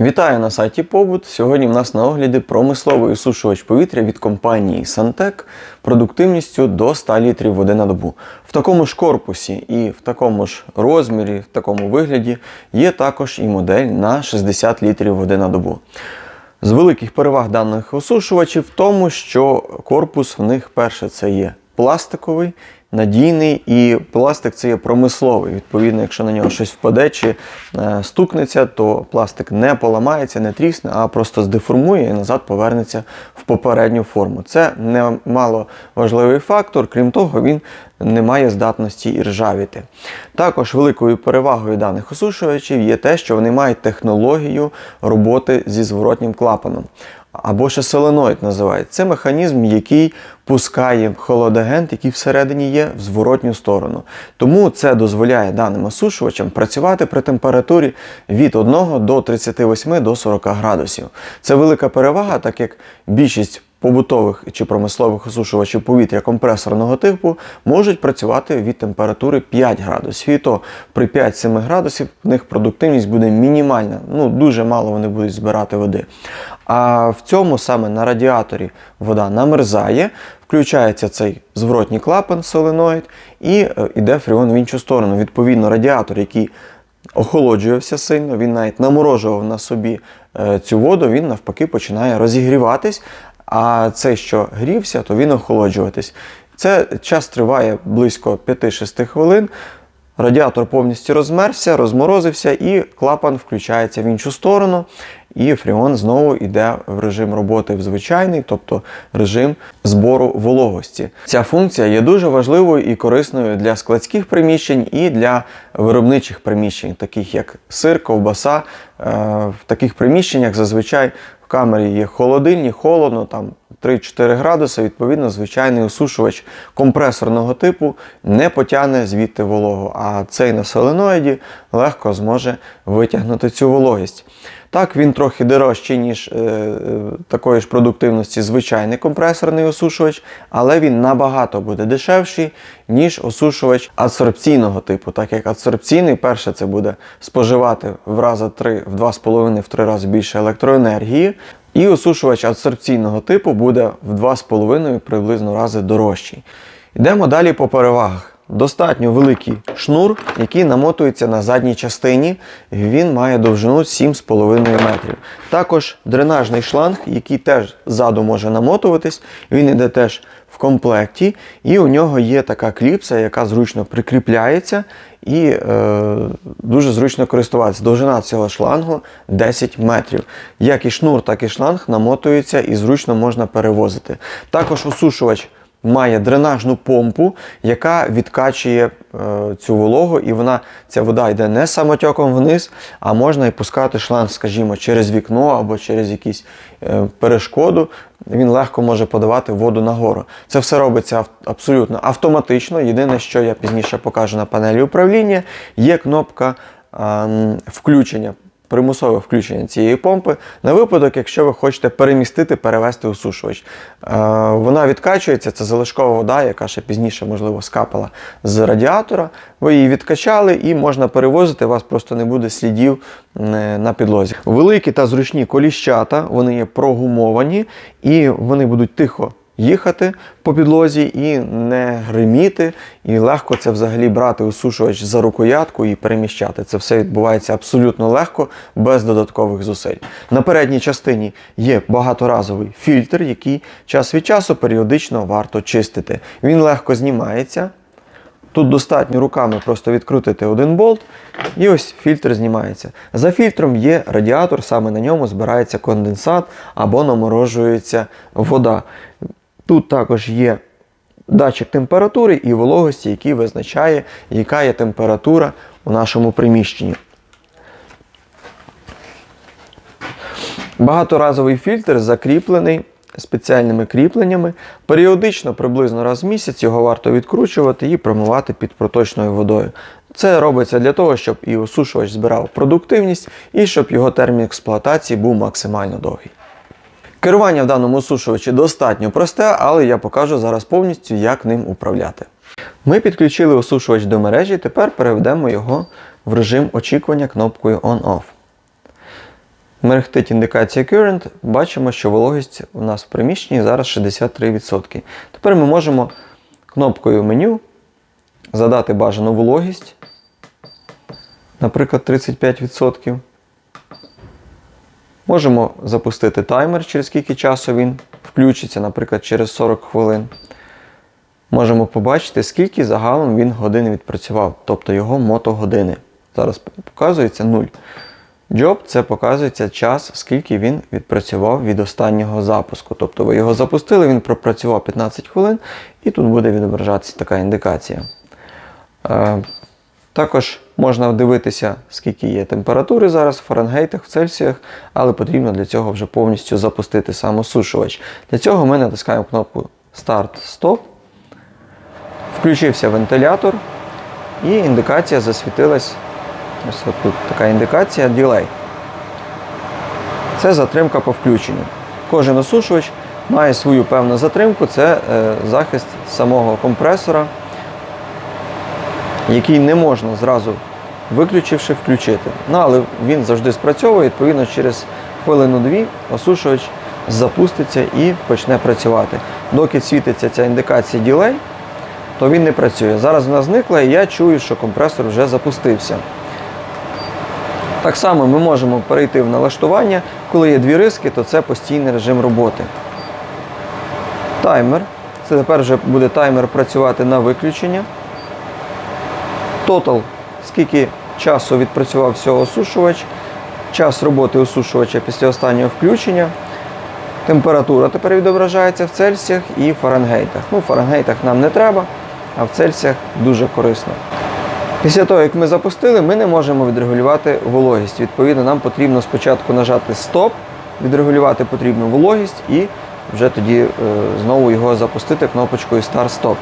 Вітаю на сайті Побут. Сьогодні в нас на огляді промисловий осушувач повітря від компанії Santec продуктивністю до 100 літрів води на добу. В такому ж корпусі і в такому ж розмірі, в такому вигляді є також і модель на 60 літрів води на добу. З великих переваг даних осушувачів в тому, що корпус в них перше це є пластиковий, надійний, і пластик це є промисловий. Відповідно, якщо на нього щось впаде чи е, стукнеться, то пластик не поламається, не трісне, а просто здеформує і назад повернеться в попередню форму. Це немало важливий фактор, крім того, він не має здатності і ржавіти. Також великою перевагою даних осушувачів є те, що вони мають технологію роботи зі зворотнім клапаном. Або ще соленоїд називається. Це механізм, який пускає холодагент, який всередині є, в зворотню сторону. Тому це дозволяє даним осушувачам працювати при температурі від 1 до 38 до 40 градусів. Це велика перевага, так як більшість побутових чи промислових осушувачів повітря компресорного типу можуть працювати від температури 5 градусів. І то при 5-7 градусів в них продуктивність буде мінімальна. Ну, дуже мало вони будуть збирати води. А в цьому саме на радіаторі вода намерзає, включається цей зворотній клапан соленоїд і йде фріон в іншу сторону. Відповідно, радіатор, який охолоджувався сильно, він навіть наморожував на собі е, цю воду, він навпаки починає розігріватись, а цей, що грівся, то він охолоджуватись. Це час триває близько 5-6 хвилин. Радіатор повністю розмерся, розморозився, і клапан включається в іншу сторону. І фріон знову йде в режим роботи в звичайний, тобто режим збору вологості. Ця функція є дуже важливою і корисною для складських приміщень і для виробничих приміщень, таких як сир, ковбаса. Е, в таких приміщеннях зазвичай в камері є холодильні, холодно, там 3-4 градуси, відповідно, звичайний осушувач компресорного типу не потягне звідти вологу, а цей на соленоїді легко зможе витягнути цю вологість. Так, він трохи дорожчий, ніж е, е, такої ж продуктивності звичайний компресорний осушувач, але він набагато буде дешевший, ніж осушувач адсорбційного типу. Так як адсорбційний, перше, це буде споживати в рази 3, в 2,5-3 рази більше електроенергії. І осушувач адсорбційного типу буде в 2,5 приблизно рази дорожчий. Йдемо далі по перевагах. Достатньо великий шнур, який намотується на задній частині. Він має довжину 7,5 метрів. Також дренажний шланг, який теж ззаду може намотуватись, він йде теж в комплекті. І у нього є така кліпса, яка зручно прикріпляється і е, дуже зручно користуватися. Довжина цього шлангу 10 метрів. Як і шнур, так і шланг намотується і зручно можна перевозити. Також осушувач має дренажну помпу, яка відкачує е, цю вологу, і вона, ця вода йде не самотьоком вниз, а можна і пускати шланг, скажімо, через вікно або через якусь е, перешкоду. Він легко може подавати воду нагору. Це все робиться абсолютно автоматично. Єдине, що я пізніше покажу на панелі управління, є кнопка е, включення примусове включення цієї помпи на випадок, якщо ви хочете перемістити, перевести осушувач. Е, вона відкачується, це залишкова вода, яка ще пізніше, можливо, скапала з радіатора. Ви її відкачали і можна перевозити, у вас просто не буде слідів е, на підлозі. Великі та зручні коліщата, вони є прогумовані і вони будуть тихо їхати по підлозі і не гриміти, і легко це взагалі брати осушувач за рукоятку і переміщати. Це все відбувається абсолютно легко, без додаткових зусиль. На передній частині є багаторазовий фільтр, який час від часу періодично варто чистити. Він легко знімається. Тут достатньо руками просто відкрутити один болт, і ось фільтр знімається. За фільтром є радіатор, саме на ньому збирається конденсат або наморожується вода. Тут також є датчик температури і вологості, який визначає, яка є температура у нашому приміщенні. Багаторазовий фільтр закріплений спеціальними кріпленнями. Періодично, приблизно раз в місяць, його варто відкручувати і промивати під проточною водою. Це робиться для того, щоб і осушувач збирав продуктивність, і щоб його термін експлуатації був максимально довгий. Керування в даному осушувачі достатньо просте, але я покажу зараз повністю, як ним управляти. Ми підключили осушувач до мережі, тепер переведемо його в режим очікування кнопкою On-Off. Мерехтить індикація Current, бачимо, що вологість у нас в приміщенні зараз 63%. Тепер ми можемо кнопкою меню задати бажану вологість, наприклад, 35%. Можемо запустити таймер, через скільки часу він включиться, наприклад, через 40 хвилин. Можемо побачити, скільки загалом він годин відпрацював, тобто його мотогодини. Зараз показується 0. Job це показується час, скільки він відпрацював від останнього запуску. Тобто ви його запустили, він пропрацював 15 хвилин, і тут буде відображатися така індикація. Е, також можна дивитися, скільки є температури зараз в Фаренгейтах, в Цельсіях, але потрібно для цього вже повністю запустити сам осушувач. Для цього ми натискаємо кнопку Старт-Стоп. Включився вентилятор, і індикація засвітилась. Ось тут така індикація Delay. Це затримка по включенню. Кожен осушувач має свою певну затримку, це е, захист самого компресора, який не можна зразу виключивши включити. Ну, але він завжди спрацьовує, відповідно, через хвилину-дві осушувач запуститься і почне працювати. Доки світиться ця індикація Delay, то він не працює. Зараз вона зникла і я чую, що компресор вже запустився. Так само ми можемо перейти в налаштування. Коли є дві риски, то це постійний режим роботи. Таймер. Це тепер вже буде таймер працювати на виключення. Total, скільки часу відпрацював всього осушувач, час роботи осушувача після останнього включення. Температура тепер відображається в Цельсіях і Фаренгейтах. Ну, в Фаренгейтах нам не треба, а в Цельсіях дуже корисно. Після того, як ми запустили, ми не можемо відрегулювати вологість. Відповідно, нам потрібно спочатку нажати стоп, відрегулювати потрібну вологість і вже тоді е, знову його запустити кнопочкою Start-Stop.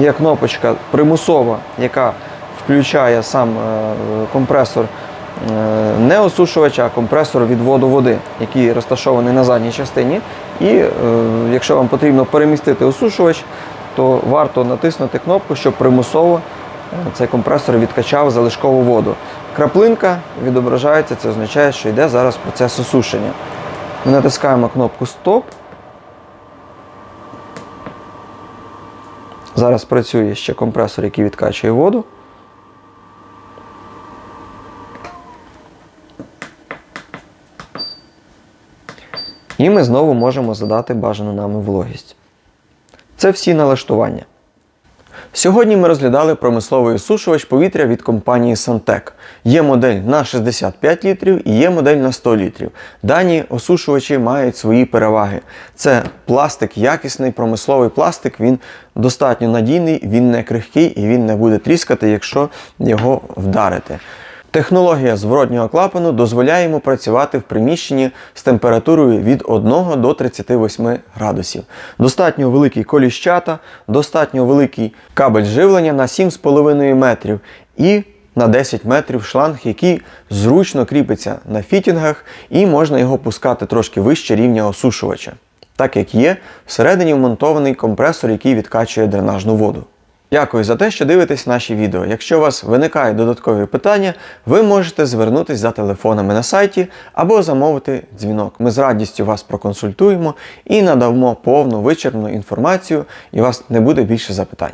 Є кнопочка примусова, яка включає сам е, компресор е, не осушувача, а компресор відводу води, який розташований на задній частині. І е, якщо вам потрібно перемістити осушувач, то варто натиснути кнопку, щоб примусово цей компресор відкачав залишкову воду. Краплинка відображається, це означає, що йде зараз процес осушення. Ми натискаємо кнопку Стоп. Зараз працює ще компресор, який відкачує воду. І ми знову можемо задати бажану нами вологість. Це всі налаштування. Сьогодні ми розглядали промисловий осушувач повітря від компанії Santec. Є модель на 65 літрів і є модель на 100 літрів. Дані осушувачі мають свої переваги. Це пластик, якісний промисловий пластик, він достатньо надійний, він не крихкий і він не буде тріскати, якщо його вдарити. Технологія зворотнього клапану дозволяє йому працювати в приміщенні з температурою від 1 до 38 градусів. Достатньо великий коліщата, достатньо великий кабель живлення на 7,5 метрів і на 10 метрів шланг, який зручно кріпиться на фітінгах, і можна його пускати трошки вище рівня осушувача, так як є всередині вмонтований компресор, який відкачує дренажну воду. Дякую за те, що дивитесь наші відео. Якщо у вас виникають додаткові питання, ви можете звернутися за телефонами на сайті або замовити дзвінок. Ми з радістю вас проконсультуємо і надамо повну вичерпну інформацію, і у вас не буде більше запитань.